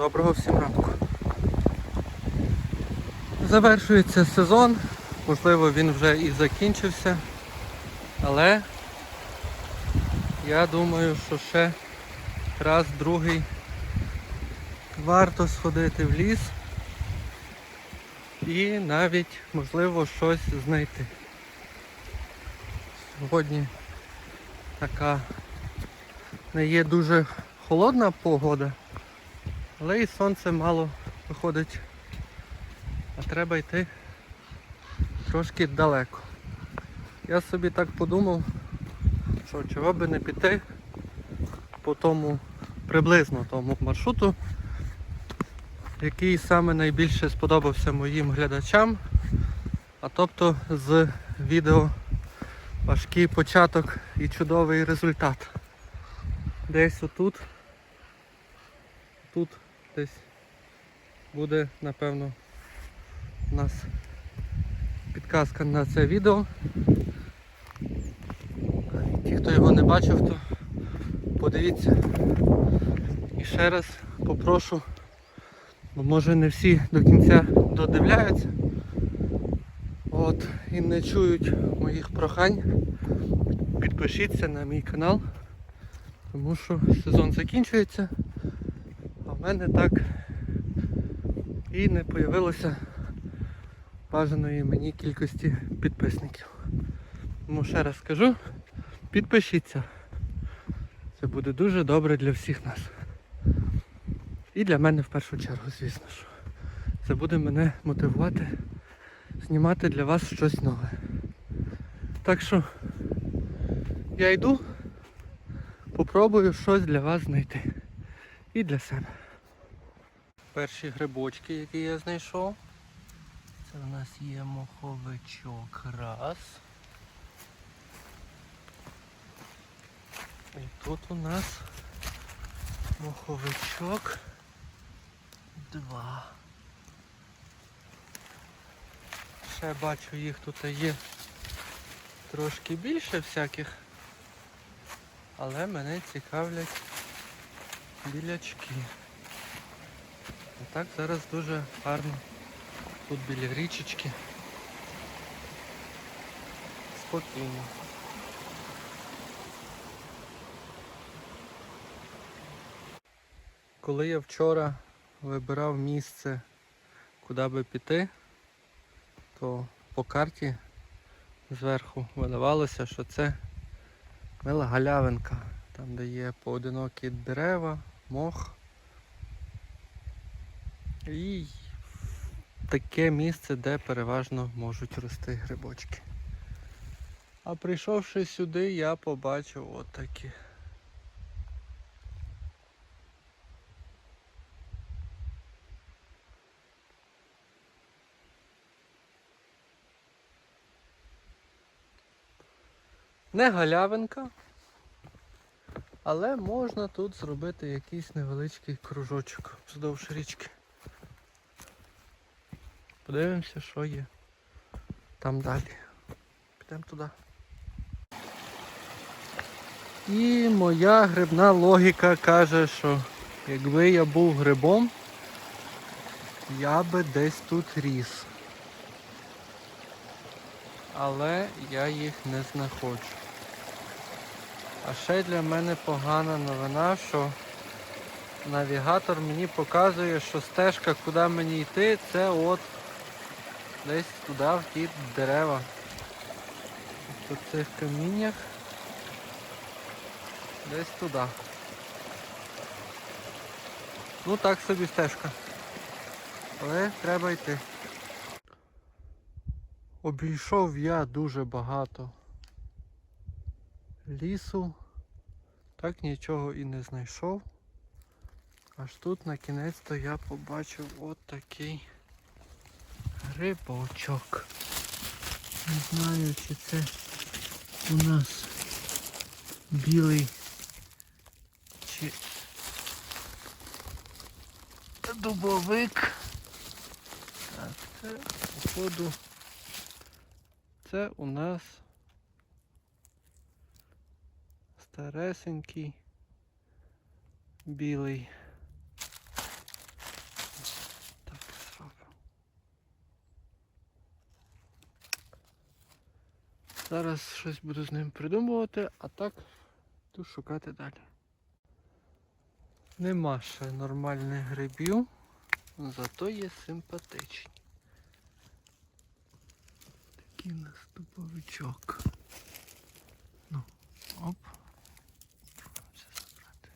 Доброго всім ранку. Завершується сезон, можливо він вже і закінчився, але я думаю, що ще раз, другий варто сходити в ліс і навіть можливо щось знайти. Сьогодні така не є дуже холодна погода, але і сонце мало виходить, а треба йти трошки далеко. Я собі так подумав, що чого би не піти по тому приблизно тому маршруту, який саме найбільше сподобався моїм глядачам, а тобто з відео важкий початок і чудовий результат. Десь отут, тут десь буде, напевно, у нас підказка на це відео. Ті, хто його не бачив, то подивіться. І ще раз попрошу, бо може не всі до кінця додивляються. От, і не чують моїх прохань. Підпишіться на мій канал, тому що сезон закінчується, в мене так і не появилося бажаної мені кількості підписників. Тому ще раз скажу, підпишіться. Це буде дуже добре для всіх нас. І для мене в першу чергу, звісно ж. Це буде мене мотивувати знімати для вас щось нове. Так що я йду, попробую щось для вас знайти. І для себе. Перші грибочки, які я знайшов. Це у нас є моховичок раз. І тут у нас моховичок два. Ще бачу їх тут є трошки більше всяких, але мене цікавлять білячки. Так зараз дуже гарно тут біля річечки. Спокійно. Коли я вчора вибирав місце, куди би піти, то по карті зверху видавалося, що це мила галявинка, там де є поодинокі дерева, мох. І таке місце, де переважно можуть рости грибочки. А прийшовши сюди, я побачив отакі. Не галявинка, але можна тут зробити якийсь невеличкий кружочок вздовж річки. Подивимося, що є там далі. Підемо туди. І моя грибна логіка каже, що якби я був грибом, я би десь тут ріс. Але я їх не знаходжу. А ще для мене погана новина, що навігатор мені показує, що стежка, куди мені йти, це от десь туди, в ті дерева. По цих каміннях. Десь туди. Ну так собі стежка. Але треба йти. Обійшов я дуже багато лісу, так нічого і не знайшов. Аж тут на кінець то я побачив от такий грибочок. Не знаю, чи це у нас білий чи дубовик. Так, це походу це у нас старесенький білий Зараз щось буду з ним придумувати, а так тут шукати далі. Нема ще нормальних грибів, зато є симпатичні. Такий нас туповичок. Ну, оп. Все забрати.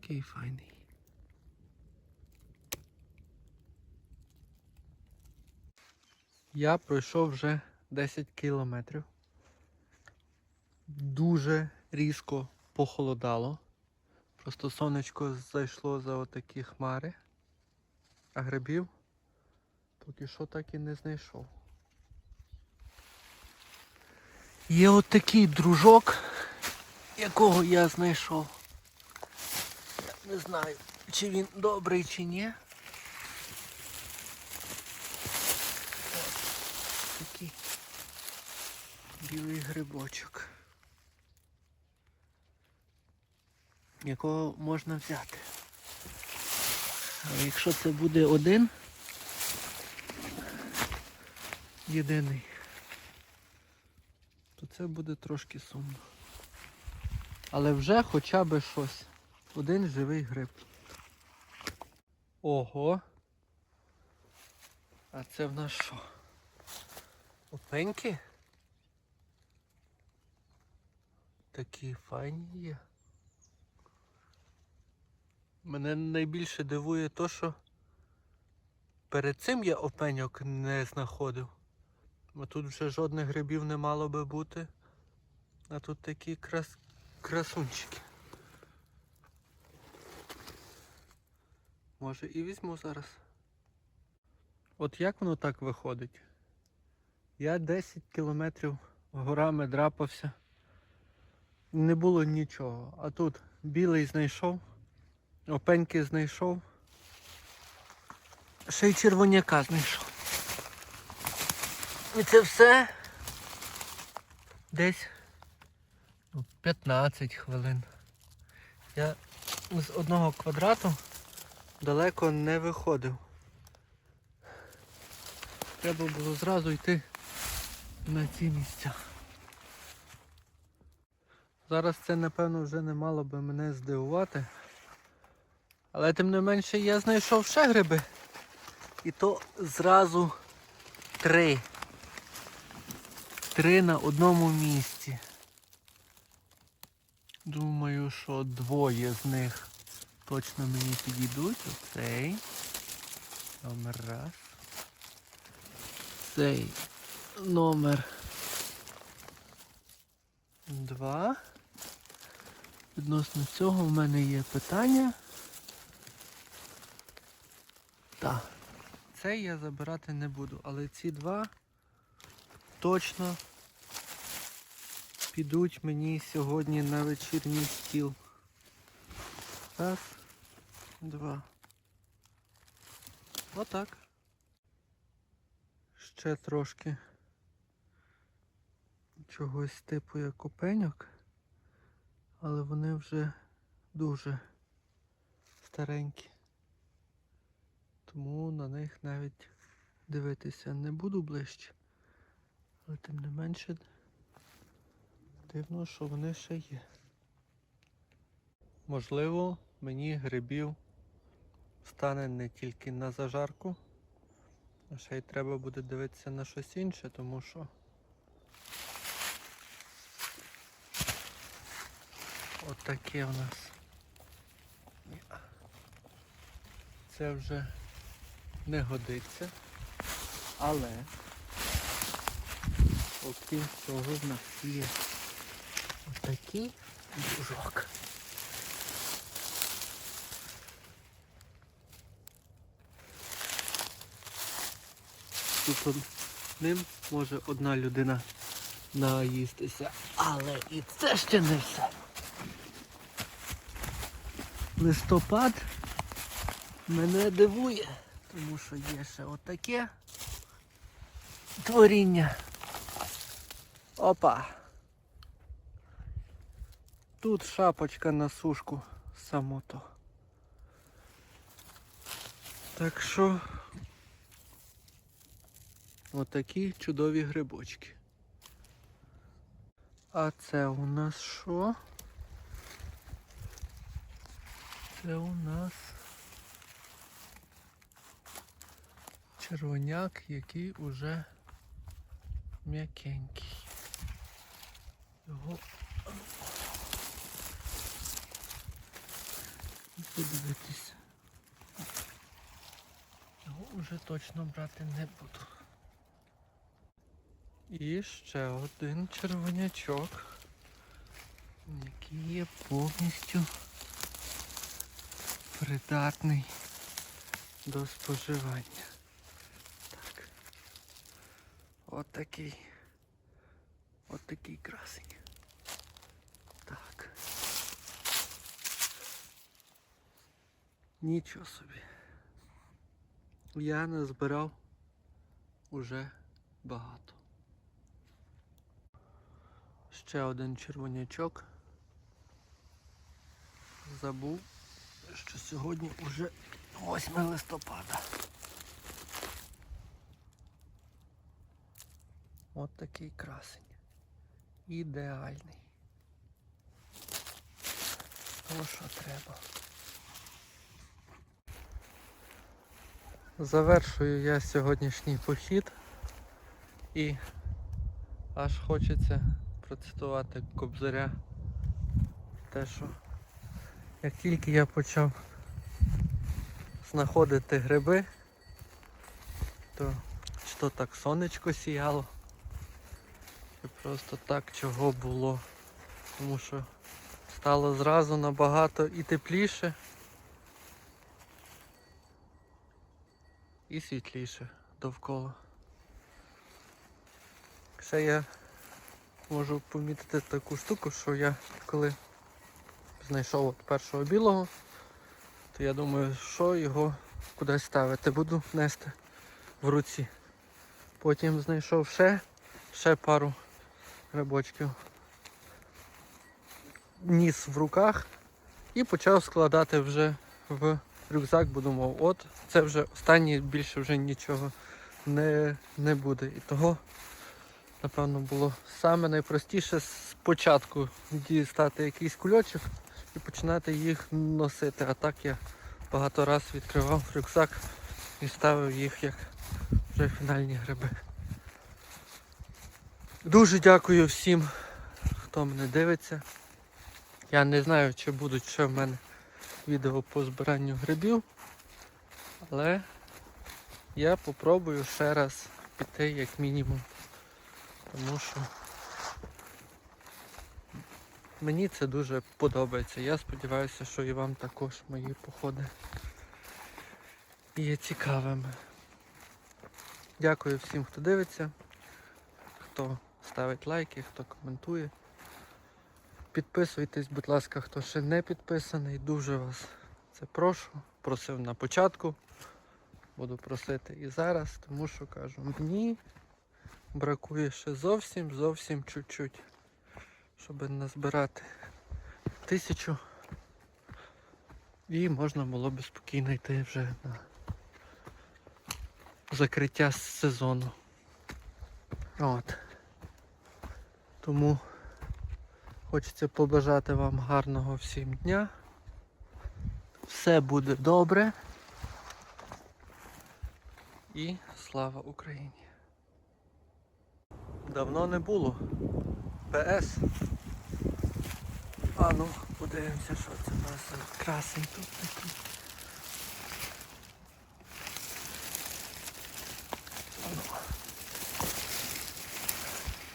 Такий файний. Я пройшов вже 10 кілометрів. Дуже різко похолодало. Просто сонечко зайшло за отакі хмари, а грибів поки що так і не знайшов. Є отакий дружок, якого я знайшов. Я не знаю, чи він добрий, чи ні. Такий білий грибочок. Якого можна взяти. Але якщо це буде один, єдиний, то це буде трошки сумно. Але вже хоча б щось. Один живий гриб. Ого. А це в нас що? Опеньки? Такі файні є. Мене найбільше дивує то, що перед цим я опеньок не знаходив. Бо тут вже жодних грибів не мало би бути. А тут такі крас... красунчики. Може і візьму зараз. От як воно так виходить? Я 10 кілометрів горами драпався. Не було нічого. А тут білий знайшов, опеньки знайшов. Ще й червоняка знайшов. І це все десь ну, 15 хвилин. Я з одного квадрату далеко не виходив. Треба було зразу йти на ці місця. Зараз це напевно вже не мало би мене здивувати. Але тим не менше я знайшов ще гриби. І то зразу три. Три на одному місці. Думаю, що двоє з них точно мені підійдуть. Оцей. Номер раз. Цей номер два. Відносно цього в мене є питання. Так. Цей я забирати не буду, але ці два точно підуть мені сьогодні на вечірній стіл. Раз, два. Отак. Ще трошки чогось типу як опеньок, але вони вже дуже старенькі. Тому на них навіть дивитися не буду ближче. Але тим не менше дивно, що вони ще є. Можливо, мені грибів стане не тільки на зажарку, а ще й треба буде дивитися на щось інше, тому що отаке в нас. Це вже не годиться. Але окрім цього в нас є отакий дружок. Тут ним може одна людина наїстися. Але і це ще не все. Листопад мене дивує, тому що є ще отаке творіння. Опа. Тут шапочка на сушку само то. Так що Отакі чудові грибочки. А це у нас що? Це у нас червоняк, який уже м'якенький. Його подивитися. Його вже точно брати не буду. І ще один червонячок, який є повністю придатний до споживання. Так. От такий. От такий красень. Так. Нічого собі. Я назбирав уже багато. Ще один червонячок. Забув, що сьогодні уже 8 листопада. От такий красень. Ідеальний. То, що треба. Завершую я сьогоднішній похід і аж хочеться процитувати Кобзаря. Те, що як тільки я почав знаходити гриби, то чи то так сонечко сіяло, чи просто так чого було. Тому що стало зразу набагато і тепліше, і світліше довкола. Ще я можу помітити таку штуку, що я коли знайшов от першого білого, то я думаю, що його кудись ставити, буду нести в руці. Потім знайшов ще, ще пару грибочків. Ніс в руках і почав складати вже в рюкзак, бо думав, от це вже останнє, більше вже нічого не, не буде. І того напевно, було саме найпростіше спочатку дістати якийсь кульочок і починати їх носити. А так я багато разів відкривав рюкзак і ставив їх як вже фінальні гриби. Дуже дякую всім, хто мене дивиться. Я не знаю, чи будуть ще в мене відео по збиранню грибів, але я попробую ще раз піти як мінімум тому що мені це дуже подобається. Я сподіваюся, що і вам також мої походи є цікавими. Дякую всім, хто дивиться, хто ставить лайки, хто коментує. Підписуйтесь, будь ласка, хто ще не підписаний, дуже вас це прошу. Просив на початку, буду просити і зараз, тому що кажу, мені бракує ще зовсім зовсім чуть-чуть, щоб назбирати тисячу. І можна було б спокійно йти вже на закриття сезону. От. Тому хочеться побажати вам гарного всім дня. Все буде добре. І слава Україні! Давно не було. ПС. А ну, подивимося, що це у нас красень тут такий. А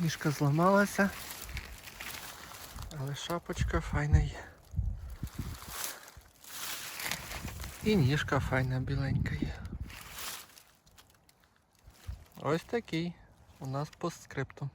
ну. Зламалася, але шапочка файна є. І ніжка файна біленька є. Ось такий у нас постскриптум.